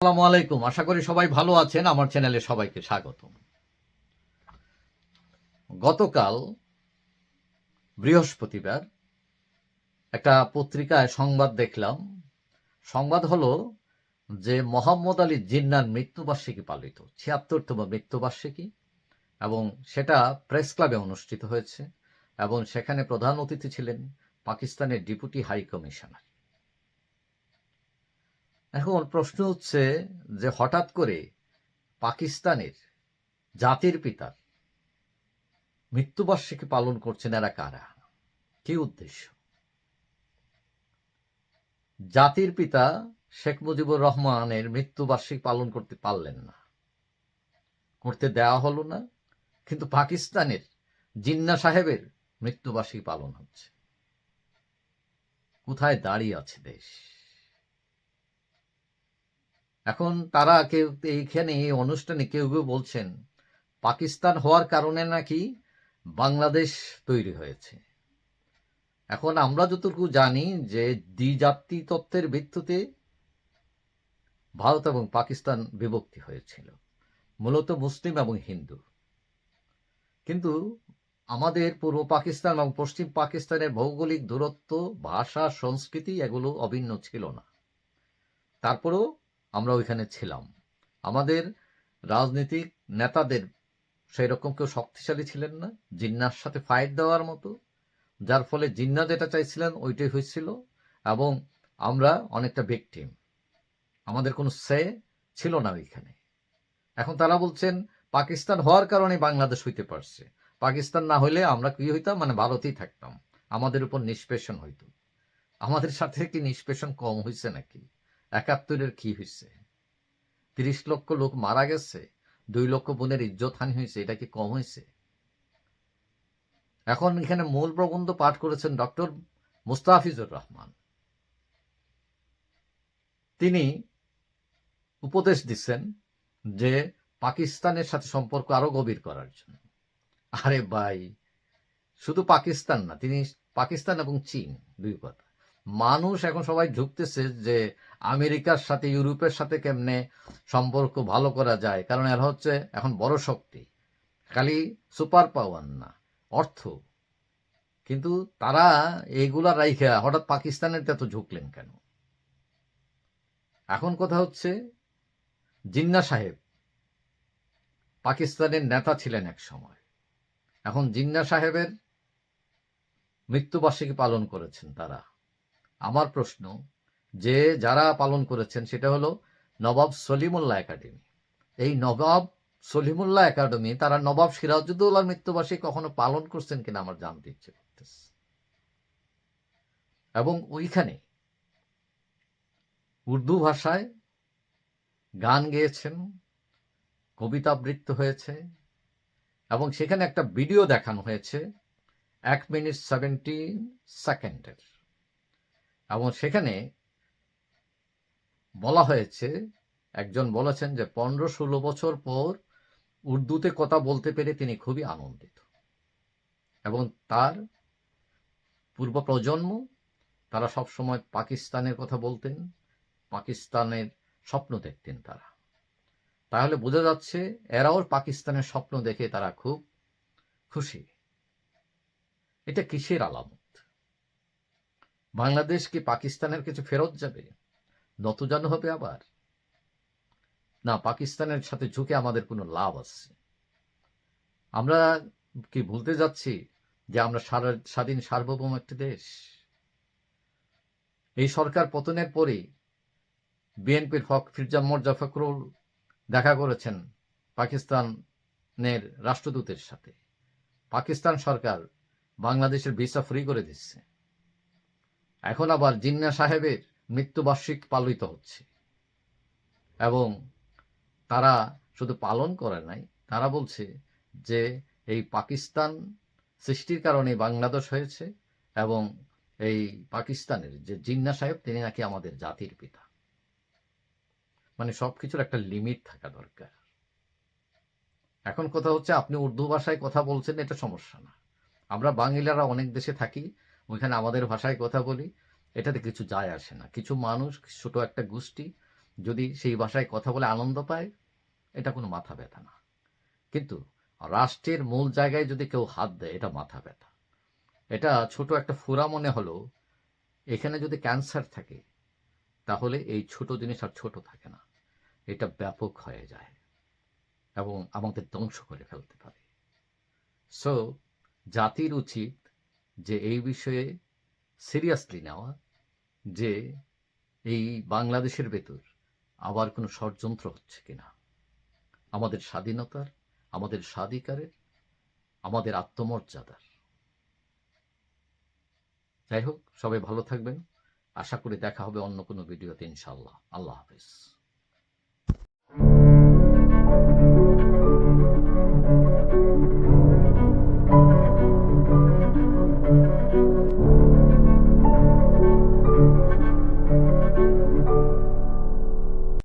আসসালামু আলাইকুম। আশা করি সবাই ভালো আছেন। আমার চ্যানেলে সবাইকে স্বাগত গতকাল বৃহস্পতিবার একটা পত্রিকায় সংবাদ দেখলাম। সংবাদ হলো যে মোহাম্মদ আলী জিন্নার মৃত্যুবার্ষিকী পালিত। ছিয়াত্তরতম মৃত্যুবার্ষিকী এবং সেটা প্রেস ক্লাবে অনুষ্ঠিত হয়েছে এবং সেখানে প্রধান অতিথি ছিলেন পাকিস্তানের ডেপুটি হাই কমিশনার এখন প্রশ্ন হচ্ছে যে হঠাৎ করে পাকিস্তানের জাতির পিতার মৃত্যুবার্ষিকী পালন করছেন এরা কারা? কি উদ্দেশ্য? জাতির পিতা শেখ মুজিবুর রহমানের মৃত্যুবার্ষিকী পালন করতে পারলেন না। করতে দেওয়া হলো না, কিন্তু পাকিস্তানের জিন্না সাহেবের মৃত্যুবার্ষিকী পালন হচ্ছে। কোথায় দাঁড়িয়ে আছে দেশ? এখন তারা কেউ, এইখানে এই অনুষ্ঠানে কেউ কেউ বলছেন, পাকিস্তান হওয়ার কারণে নাকি বাংলাদেশ তৈরি হয়েছে। এখন আমরা যতটুকু জানি যে দ্বিজাতি তত্ত্বের ভিত্তিতে ভারত এবং পাকিস্তান বিভক্তি হয়েছিল, মূলত মুসলিম এবং হিন্দু। কিন্তু আমাদের পূর্ব পাকিস্তান এবং পশ্চিম পাকিস্তানের ভৌগোলিক দূরত্ব, ভাষা, সংস্কৃতি এগুলো অভিন্ন ছিল না। তারপরেও আমরা ওইখানে ছিলাম। আমাদের রাজনৈতিক নেতাদের সেই রকম কেউ শক্তিশালী ছিলেন না, জিন্নার সাথে ফাইট দেওয়ার মতো, যার ফলে জিন্না যেটা চাইছিলেন ওইটাই হয়েছিল এবং আমরা অনেকটা ভিকটিম আমাদের কোনো সে ছিল না ওইখানে। এখন তারা বলছেন, পাকিস্তান হওয়ার কারণে বাংলাদেশ হইতে পারছে। পাকিস্তান না হইলে আমরা কি হইতাম? মানে ভারতেই থাকতাম। আমাদের উপর নিষ্পেষণ হইতো। আমাদের সাথে কি নিষ্পেষণ কম হয়েছে নাকি? একাত্তরের কি হয়েছে তিরিশ লক্ষ লোক মারা গেছে, দুই লক্ষ বোনের ইজ্জত হানি হয়েছে এটা কি কম হয়েছে এখন এখানে মূল প্রবন্ধ পাঠ করেছেন ডক্টর মুস্তাফিজুর রহমান। তিনি উপদেশ দিচ্ছেন যে পাকিস্তানের সাথে সম্পর্ক আরও গভীর করার জন্য। আরে ভাই, শুধু পাকিস্তান না, তিনি পাকিস্তান এবং চীন দুই কথা। মানুষ এখন সবাই ঝুঁকতেছে যে আমেরিকার সাথে, ইউরোপের সাথে কেমনে সম্পর্ক ভালো করা যায়। কারণ এরা হচ্ছে এখন বড় শক্তি। খালি সুপার পাওয়ার না, অর্থ। কিন্তু তারা এইগুলা রাইখা, হঠাৎ পাকিস্তানের এত ঝুঁকলেন কেন? এখন কথা হচ্ছে, জিন্না সাহেব পাকিস্তানের নেতা ছিলেন এক সময়। এখন জিন্না সাহেবের মৃত্যুবার্ষিকী পালন করেছেন তারা। আমার প্রশ্ন, যে যারা পালন করেছেন সেটা হলো নবাব সলিমুল্লাহ একাডেমি। এই নবাব সলিমুল্লাহ একাডেমি, তারা নবাব সিরাজুদ্দৌলার মৃত্যুবার্ষিকী কখনো পালন করছেন কিনা আমার জানতে ইচ্ছে করতেছে। এবং ওইখানে উর্দু ভাষায় গান গেয়েছেন কবিতা আবৃত্ত হয়েছে, এবং সেখানে একটা ভিডিও দেখানো হয়েছে, এক মিনিট সেভেন্টিন সেকেন্ডের। এবং সেখানে বলা হয়েছে, একজন বলেছেন যে পনেরো ষোলো বছর পর উর্দুতে কথা বলতে পেরে তিনি খুবই আনন্দিত। এবং তার পূর্ব প্রজন্ম তারা সবসময় পাকিস্তানের কথা বলতেন, পাকিস্তানের স্বপ্ন দেখতেন তারা। তাহলে বোঝা যাচ্ছে এরাও পাকিস্তানের স্বপ্ন দেখে তারা খুব খুশি। এটা কিসের আলামত? বাংলাদেশ কি পাকিস্তানের কিছু ফেরত যাবে? নতজানু হবে আবার? না, পাকিস্তানের সাথে ঝুঁকে আমাদের কোনো লাভ আছে। আমরা কি ভুলতে যাচ্ছি যে আমরা স্বাধীন সার্বভৌম একটি দেশ? এই সরকার পতনের পরে বিএনপির হক ফিরজা মর্জা ফখরুল দেখা করেছেন পাকিস্তানের রাষ্ট্রদূতের সাথে। পাকিস্তান সরকার বাংলাদেশের ভিসা ফ্রি করে দিচ্ছে। এখন আবার জিন্না সাহেবের মৃত্যুবার্ষিক পালিত হচ্ছে। এবং তারা শুধু পালন করে নাই, তারা বলছে যে এই পাকিস্তান সৃষ্টির কারণে বাংলাদেশ হয়েছে এবং এই পাকিস্তানের যে জিন্না সাহেব, তিনি নাকি আমাদের জাতির পিতা। মানে সবকিছুর একটা লিমিট থাকা দরকার। এখন কথা হচ্ছে, আপনি উর্দু ভাষায় কথা বলছেন, এটা সমস্যা না। আমরা বাঙালিরা অনেক দেশে থাকি ওইখানে আমাদের ভাষায় কথা বলি, এটাতে কিছু যায় আসে না। কিছু মানুষ, ছোট একটা গোষ্ঠী যদি সেই ভাষায় কথা বলে আনন্দ পায়, এটা কোনো মাথা ব্যথা না। কিন্তু রাষ্ট্রের মূল জায়গায় যদি কেউ হাত দেয়, এটা মাথা ব্যথা। এটা ছোট একটা ফোরা মনে হলো, এখানে যদি ক্যান্সার থাকে, তাহলে এই ছোট জিনিস আর ছোট থাকে না। এটা ব্যাপক হয়ে যায় এবং আমাদের ধ্বংস করে ফেলতে পারে। সো জাতির উচিত যে এই বিষয়ে সিরিয়াসলি নেওয়া, যে এই বাংলাদেশের ভেতর আবার কোনো ষড়যন্ত্র হচ্ছে কিনা? আমাদের স্বাধীনতার, আমাদের স্বাধিকারের, আমাদের আত্মমর্যাদার। যাই হোক, সবাই ভালো থাকবেন। আশা করি দেখা হবে অন্য কোনো ভিডিওতে ইনশাল্লাহ আল্লাহ হাফিজ। thank you